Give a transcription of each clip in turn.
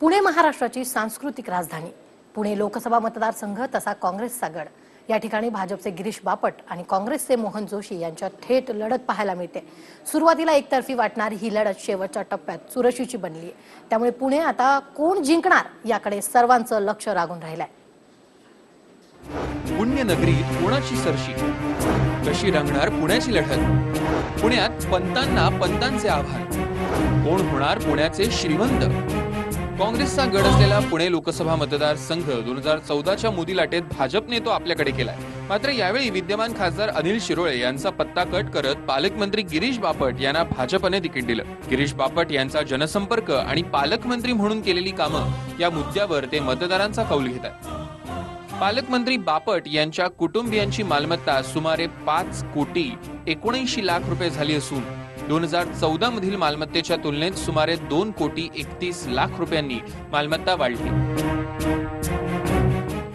पुणे महाराष्ट्राची सांस्कृतिक राजधानी पुणे लोकसभा मतदारसंघ तसा काँग्रेसचा गड. या ठिकाणी भाजपचे गिरीश बापट आणि काँग्रेसचे मोहन जोशी यांच्यात थेट लढत पाहायला मिळते. सुरुवातीला एकतर्फी वाटणारी ही लढत शेवटच्या टप्प्यात चुरशीची बनली. आहे त्यामुळे पुणे आता कोण जिंकणार याकडे सर्वांचं लक्ष लागून राहिलंय. पुण्यनगरी कोणाची सरशी? कशी रंगणार पुण्याची लढत? पुण्यात पंतांना पंतांचे आभार. कोण होणार पुण्याचे श्रीमंत? काँग्रेसचा गड असलेला पुणे लोकसभा मतदारसंघ दोन हजार चौदाच्या मोदी लाटेत भाजपने तो आपल्याकडे केलाय. मात्र यावेळी विद्यमान खासदार अनिल शिरोळे यांचा पत्ता कट करत पालकमंत्री गिरीश बापट यांना भाजपने तिकीट दिलं. गिरीश बापट यांचा जनसंपर्क आणि पालकमंत्री म्हणून केलेली कामं या मुद्द्यावर ते मतदारांचा कौल घेत आहेत पालकमंत्री बापट यांच्या कुटुंबियांची मालमत्ता सुमारे पाच कोटी एकोणऐंशी लाख रुपये झाली असून दोन हजार चौदा मधील मालमत्तेच्या तुलनेत सुमारे दोन कोटी एकतीस लाख रुपयांनी मालमत्ता वाढली.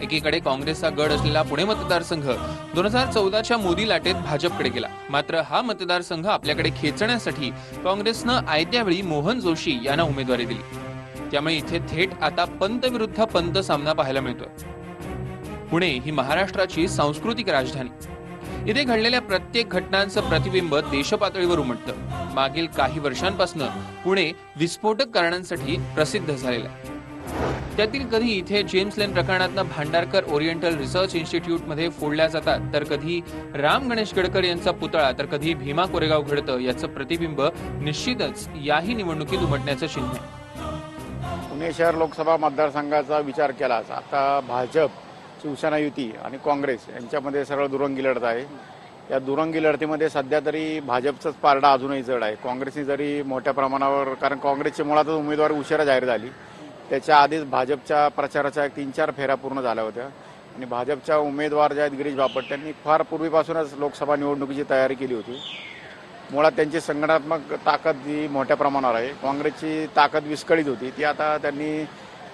एकीकडे काँग्रेसचा गड असलेला पुणे मतदारसंघ दोन हजार चौदाच्या मोदी लाटेत भाजपकडे गेला. मात्र हा मतदारसंघ आपल्याकडे खेचण्यासाठी काँग्रेसनं आयत्या वेळी मोहन जोशी यांना उमेदवारी दिली. त्यामुळे इथे थेट आता पंत विरुद्ध पंत सामना पाहायला मिळतोय. पुणे ही महाराष्ट्राची सांस्कृतिक राजधानी. इथे घडलेल्या प्रत्येक घटनांचं प्रतिबिंब देशपातळीवर उमटतं. मागील काही वर्षांपासून पुणे विस्फोटक कारणांसाठी प्रसिद्ध झालेलं आहे. त्यातील कधी इथे जेम्स लेन प्रकरणातनं भांडारकर ओरिएंटल रिसर्च इन्स्टिट्यूटमध्ये फोडल्या जातात तर कधी राम गणेश गडकर यांचा पुतळा तर कधी भीमा कोरेगाव घडतं याचं प्रतिबिंब निश्चितच याही निवडणुकीत उमटण्याचं चिन्ह आहे. पुणे शहर लोकसभा मतदारसंघाचा विचार केला आता भाजप शिवसेना युती आणि काँग्रेस यांच्यामध्ये सरळ दुरंगी लढत आहे. या दुरंगी लढतीमध्ये सध्या तरी भाजपचाच पारडा अजूनही जड आहे. काँग्रेसने जरी मोठ्या प्रमाणावर कारण काँग्रेसचे मुळातच उमेदवार उशिरा जाहीर झाली. त्याच्या आधीच भाजपच्या प्रचाराच्या तीन चार फेऱ्या पूर्ण झाल्या होत्या. आणि भाजपच्या उमेदवार ज्या आहेत गिरीश बापट त्यांनी फार पूर्वीपासूनच लोकसभा निवडणुकीची तयारी केली होती. मुळात त्यांची संघटनात्मक ताकद ही मोठ्या प्रमाणावर आहे. काँग्रेसची ताकद विस्कळीत होती. ती आता त्यांनी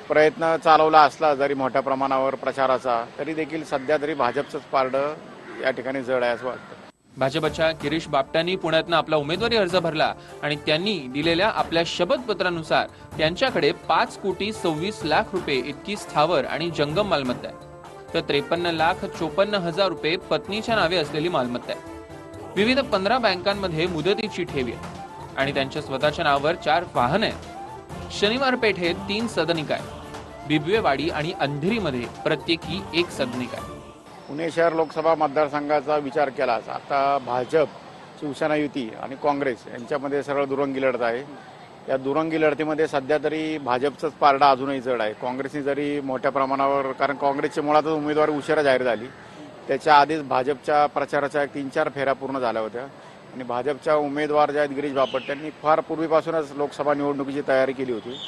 प्रयत्न चालवला असला जरी मोठ्या प्रमाणावर प्रचाराचा तरी देखील सध्या तरी भाजपचंच पारडं या ठिकाणी जड आहे असं वाटतं. भाजपच्या गिरीश बापटांनी पुण्यातनं आपला उमेदवारी अर्ज भरला आणि त्यांनी दिलेल्या आपल्या शपथपत्रानुसार त्यांच्याकडे पाच कोटी सव्वीस लाख रुपये इतकी स्थावर आणि जंगम मालमत्ता आहे. तर त्रेपन्न लाख चोपन्न हजार रुपये पत्नीच्या नावे असलेली मालमत्ता आहे. विविध पंधरा बँकांमध्ये मुदतीची ठेवी आहे. आणि त्यांच्या स्वतःच्या नावावर चार वाहन आहेत. शनिवार पेठेत तीन सदनिका आहेत. बिबवेवाडी आणि अंधेरीमध्ये प्रत्येकी एक सदनिका आहे. पुणे शहर लोकसभा मतदारसंघाचा विचार केला आता भाजप शिवसेना युती आणि काँग्रेस यांच्यामध्ये सरळ दुरंगी लढत आहे. या दुरंगी लढतीमध्ये सध्या तरी भाजपचाच पारडा अजूनही जड आहे. काँग्रेसने जरी मोठ्या प्रमाणावर कारण काँग्रेसची मुळातच उमेदवार उशिरा जाहीर झाली. त्याच्या आधीच भाजपच्या प्रचाराच्या तीन चार फेऱ्या पूर्ण झाल्या होत्या. आणि भाजपच्या उमेदवार ज्या आहेत गिरीश बापट त्यांनी फार पूर्वीपासूनच लोकसभा निवडणुकीची तयारी केली होती.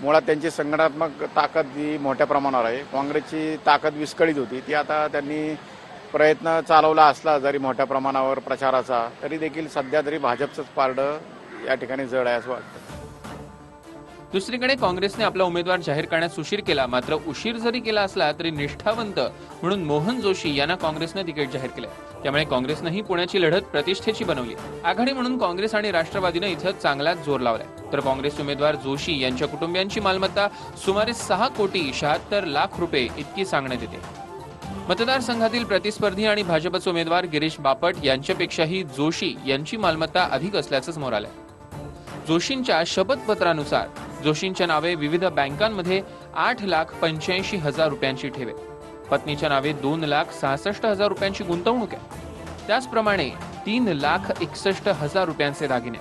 मुळात त्यांची संघटनात्मक ताकद ही मोठ्या प्रमाणावर आहे. काँग्रेसची ताकद विस्कळीत होती. ती आता त्यांनी प्रयत्न चालवला असला जरी मोठ्या प्रमाणावर प्रचाराचा तरी देखील सध्या तरी भाजपचंच पारडं या ठिकाणी जड आहे असं वाटतं. दुसरीकडे काँग्रेसने आपला उमेदवार जाहीर करण्यास उशीर केला मात्र उशीर जरी केला असला तरी निष्ठावंत म्हणून मोहन जोशी यांना काँग्रेसने तिकीट जाहीर केले. त्यामुळे काँग्रेसनंही पुण्याची लढत प्रतिष्ठेची बनवली. आघाडी म्हणून काँग्रेस आणि राष्ट्रवादीनं इथं चांगलाच जोर लावलाय. तर काँग्रेस उमेदवार जोशी यांच्या कुटुंबियांची मालमत्ता सुमारे सहा कोटी शहात्तर लाख रुपये इतकी सांगण्यात येते. मतदारसंघातील प्रतिस्पर्धी आणि भाजपचे उमेदवार गिरीश बापट यांच्यापेक्षाही जोशी यांची मालमत्ता अधिक असल्याचं समोर आलं जोशींच्या शपथपत्रानुसार जोशींच्या नावे विविध बँकांमध्ये आठ लाख पंच्याऐंशी हजार रुपयांची ठेवे. पत्नीच्या नावे दोन लाख सहासष्ट हजार रुपयांची गुंतवणूक आहे. त्याचप्रमाणे तीन लाख एकसष्ट हजार रुपयांचे दागिने.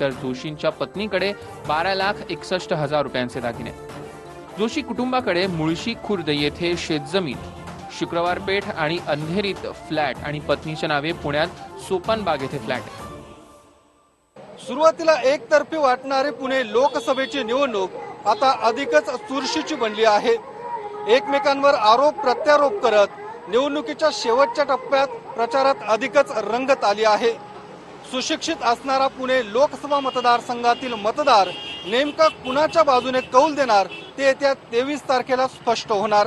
तर जोशींच्या पत्नीकडे बारा लाख एकसष्ट हजार रुपयांचे दागिने. जोशी कुटुंबाकडे मुळशी खुर्द येथे शेतजमीन शुक्रवार पेठ आणि अंधेरीत फ्लॅट आणि पत्नीच्या नावे पुण्यात सोपानबाग येथे फ्लॅट आहे. सुरुवातीला एकतर्फी वाटणारी पुणे लोकसभेची निवडणूक आता अधिकच चुरशीची बनली आहे. एकमेकांवर आरोप प्रत्यारोप करत निवडणुकीच्या शेवटच्या टप्प्यात प्रचारात अधिकच रंगत आली आहे. सुशिक्षित असणारा पुणे लोकसभा मतदारसंघातील मतदार नेमका कुणाच्या बाजूने कौल देणार ते येत्या तेवीस तारखेला स्पष्ट होणार.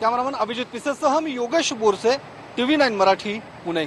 कॅमेरामन अभिजित पिसेसह मी योगेश बोरसे टीव्ही नाईन मराठी पुणे.